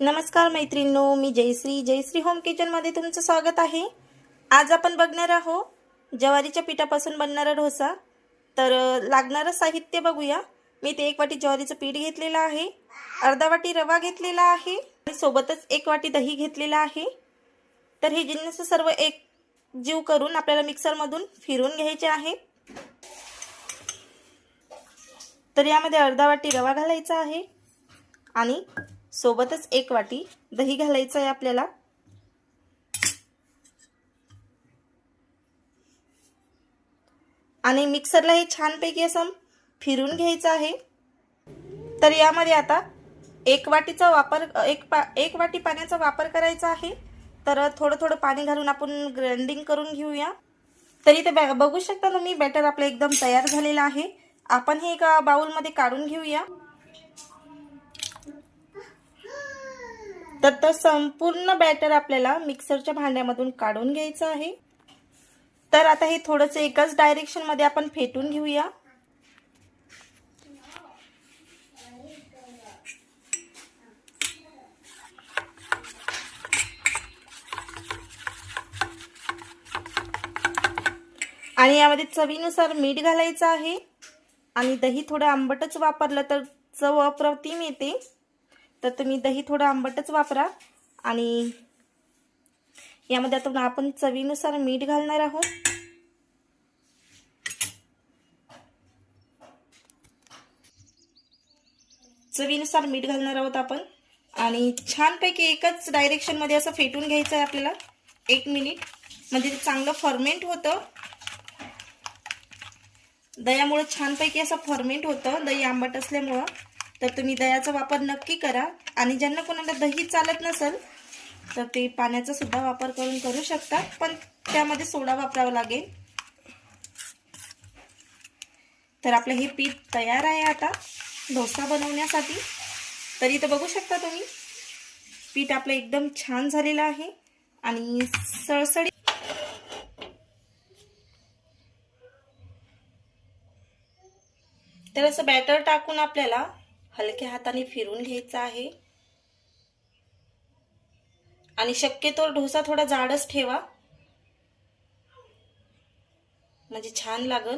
नमस्कार मैत्रिणींनो मी जयश्री. जयश्री होम किचनमध्ये तुमचं स्वागत आहे. आज आपण बघणार आहोत ज्वारीच्या पिठापासून बनणारा डोसा. तर लागणारं साहित्य बघूया. मी ते एक वाटी ज्वारीचं पीठ घेतलेलं आहे. अर्धा वाटी रवा घेतलेला आहे. आणि सोबतच एक वाटी दही घेतलेलं आहे. तर हे जिन्नस सर्व एक जीव करून आपल्याला मिक्सरमधून फिरून घ्यायचे आहे. तर यामध्ये अर्धा वाटी रवा घालायचा आहे. आणि सोबतच एक वाटी दही घालायचं आहे आपल्याला. आणि मिक्सरला हे छानपैकी असं फिरून घ्यायचं आहे. तर यामध्ये आता एक वाटीचा वापर एक पा एक वाटी पाण्याचा वापर करायचा आहे. तर थोडं थोडं पाणी घालून आपण ग्राइंडिंग करून घेऊया. तरी ते बॅ बघू शकता तुम्ही बॅटर आपलं एकदम तयार झालेलं आहे. आपण हे एका बाउलमध्ये काढून घेऊया. तर तर संपूर्ण बॅटर आपल्याला मिक्सरच्या भांड्यामधून काढून घ्यायचं आहे. तर आता हे थोडंसं एकाच डायरेक्शनमध्ये आपण फेटून घेऊया. आणि यामध्ये चवीनुसार मीठ घालायचं आहे. आणि दही थोडं आंबटच वापरलं तर चव अप्रतिम येते. तर तुम्ही दही थोडं आंबटच वापरा आणि यामध्ये आता आपण चवीनुसार मीठ घालणार आहोत. चवीनुसार मीठ घालणार आहोत आपण. आणि छानपैकी एकच डायरेक्शनमध्ये असं फेटून घ्यायचं आहे आपल्याला. एक मिनिट म्हणजे ते चांगलं फर्मेंट होतं. दह्यामुळं छानपैकी असं फर्मेंट होतं. दही आंबट असल्यामुळं. तर तुम्ही दह्याचा वापर नक्की करा. आणि ज्यांना कोणाला दही चालत नसेल तर ते पाण्याचा सुद्धा वापर करून करू शकता पण त्यामध्ये सोडा वापरावा लागेल. तर आपलं हे पीठ तयार आहे आता डोसा बनवण्यासाठी. तर इथं बघू शकता तुम्ही पीठ आपलं एकदम छान झालेलं आहे. आणि सळसळी तर असं बॅटर टाकून आपल्याला हलक्या हाताने फिरून घ्यायचं आहे. आणि शक्यतो डोसा थोडा जाडच ठेवा. म्हणजे छान लागल.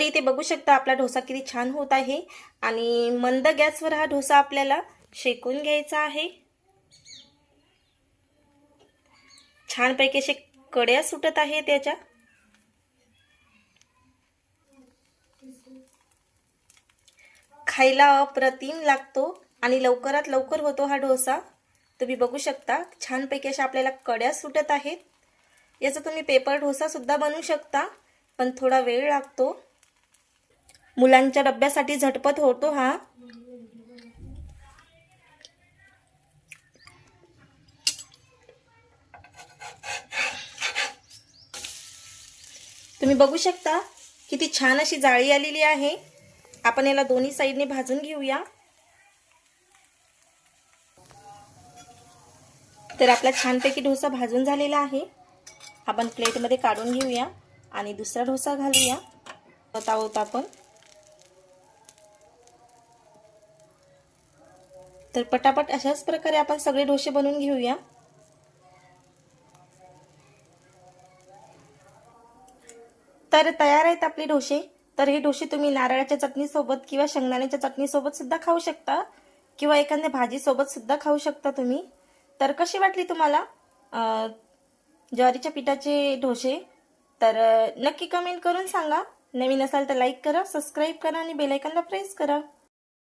तर इथे बघू शकता आपला डोसा किती छान होत आहे. आणि मंद गॅसवर हा डोसा आपल्याला शेकून घ्यायचा आहे. छानपैकी असे कड्या सुटत आहे त्याच्या. खायला अप्रतिम लागतो आणि लवकरात लवकर होतो हा डोसा तुम्ही बघू शकता छानपैकी अशा आपल्याला कड्या सुटत आहेत. याचा तुम्ही पेपर डोसा सुद्धा बनवू शकता पण थोडा वेळ लागतो. मुलांच्या डब्यासाठी झटपट होतो हा. तुम्ही बघू शकता किती छान अशी जाळी आलेली आहे. आपण याला दोन्ही साईडने भाजून घेऊया. तर आपला छानपैकी डोसा भाजून झालेला आहे. आपण प्लेटमध्ये काढून घेऊया आणि दुसरा डोसा घालूया. आहोत आपण. तर पटापट अशाच प्रकारे आपण सगळे डोसे बनवून घेऊया. तर तयार आहेत आपले डोसे. तर हे डोसे तुम्ही नारळाच्या चटणीसोबत किंवा शेंगदाण्याच्या चटणीसोबत सुद्धा खाऊ शकता किंवा एखाद्या भाजीसोबत सुद्धा खाऊ शकता तुम्ही. तर कशी वाटली तुम्हाला ज्वारीच्या पिठाचे डोसे? तर नक्की कमेंट करून सांगा. नवीन असाल तर लाईक करा सबस्क्राईब करा आणि बेलायकनला प्रेस करा.